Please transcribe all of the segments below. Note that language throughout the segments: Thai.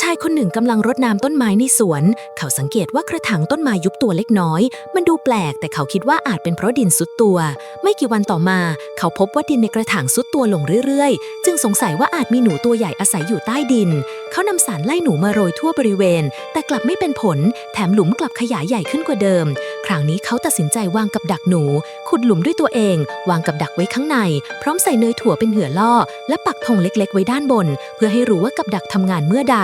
ชายคนหนึ่งกำลังรดน้ำต้นไม้ในสวน เขาสังเกตว่ากระถางต้นไม้ยุบตัวเล็กน้อย มันดูแปลกแต่เขาคิดว่าอาจเป็นเพราะดินซุดตัว ไม่กี่วันต่อมา เขาพบว่าดินในกระถางซุดตัวลงเรื่อยๆ จึงสงสัยว่าอาจมีหนูตัวใหญ่อาศัยอยู่ใต้ดิน เขานำสารไล่หนูมาโรยทั่วบริเวณ แต่กลับไม่เป็นผล แถมหลุมกลับขยายใหญ่ขึ้นกว่าเดิม ราวนี้เขาตัดสินใจวางกับดักหนู ขุดหลุมด้วยตัวเอง วางกับดักไว้ข้างใน พร้อมใส่เนยถั่วเป็นเหยื่อล่อ และปักธงเล็กๆ ไว้ด้านบน เพื่อให้รู้ว่ากับดักทำงานเมื่อใด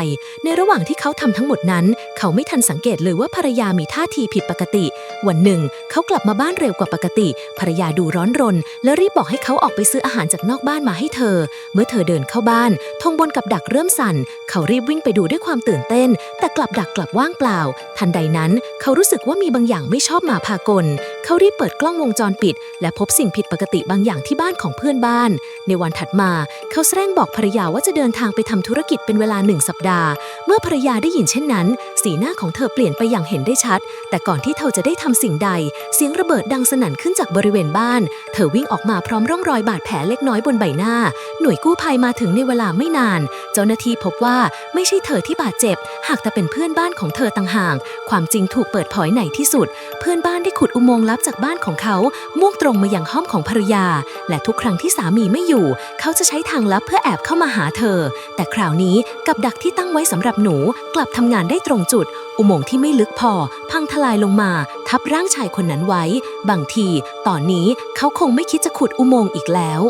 ในระหว่างที่เขาทำทั้งหมดนั้น เขาไม่ทันสังเกตเลยว่าภรรยามีท่าทีผิดปกติ วันหนึ่ง เขากลับมาบ้านเร็วกว่าปกติ ภรรยาดูร้อนรน และรีบบอกให้เขาออกไปซื้ออาหารจากนอกบ้านมาให้เธอ เมื่อเธอเดินเข้าบ้านธงบนกับดักเริ่มสั่น เขารีบวิ่งไปดูด้วยความตื่นเต้น แต่กลับดักกลับว่างเปล่า ทันใดนั้น เขารู้สึกว่ามีบางอย่างไม่ชอบมาพากล เขารีบเปิดกล้องวงจรปิด และพบสิ่งผิดปกติบางอย่างที่บ้านของเพื่อนบ้าน ในวันถัดมาเขาแสดงบอกภรรยาว่าจะเดินทางไปทำธุรกิจเป็นเวลาหนึ่งสัปดาห์ เมื่อภรรยาได้ยินเช่นนั้น สีหน้าของเธอเปลี่ยนไปอย่างเห็นได้ชัด แต่ก่อนที่เธอจะได้ทำสิ่งใด เสียงระเบิดดังสนั่นขึ้นจากบริเวณบ้าน เธอวิ่งออกมาพร้อมร่องรอยบาดแผลเล็กน้อยบนใบหน้า หน่วยกู้ภัยมาถึงในเวลาไม่นาน เจ้าหน้าที่พบว่าไม่ใช่เธอที่บาดเจ็บ หากแต่เป็นเพื่อนบ้านของเธอต่างหาก ความจริงถูกเปิดเผยในที่สุด เพื่อนบ้านได้ขุดอุโมงค์ลับจากบ้านของเขามุ่งตรงมาอย่างห้องของภรรยา และทุกครั้งที่สามีไม่อยู่ เขาจะใช้ทางลับเพื่อแอบเข้ามาหาเธอ แต่คราวนี้กับดักที่ตั้งไว้สำหรับหนูกลับทำงานได้ตรงจุด อุโมงค์ที่ไม่ลึกพอ พังทลายลงมา ทับร่างชายคนนั้นไว้ บางที ตอนนี้เขาคงไม่คิดจะขุดอุโมงค์อีกแล้ว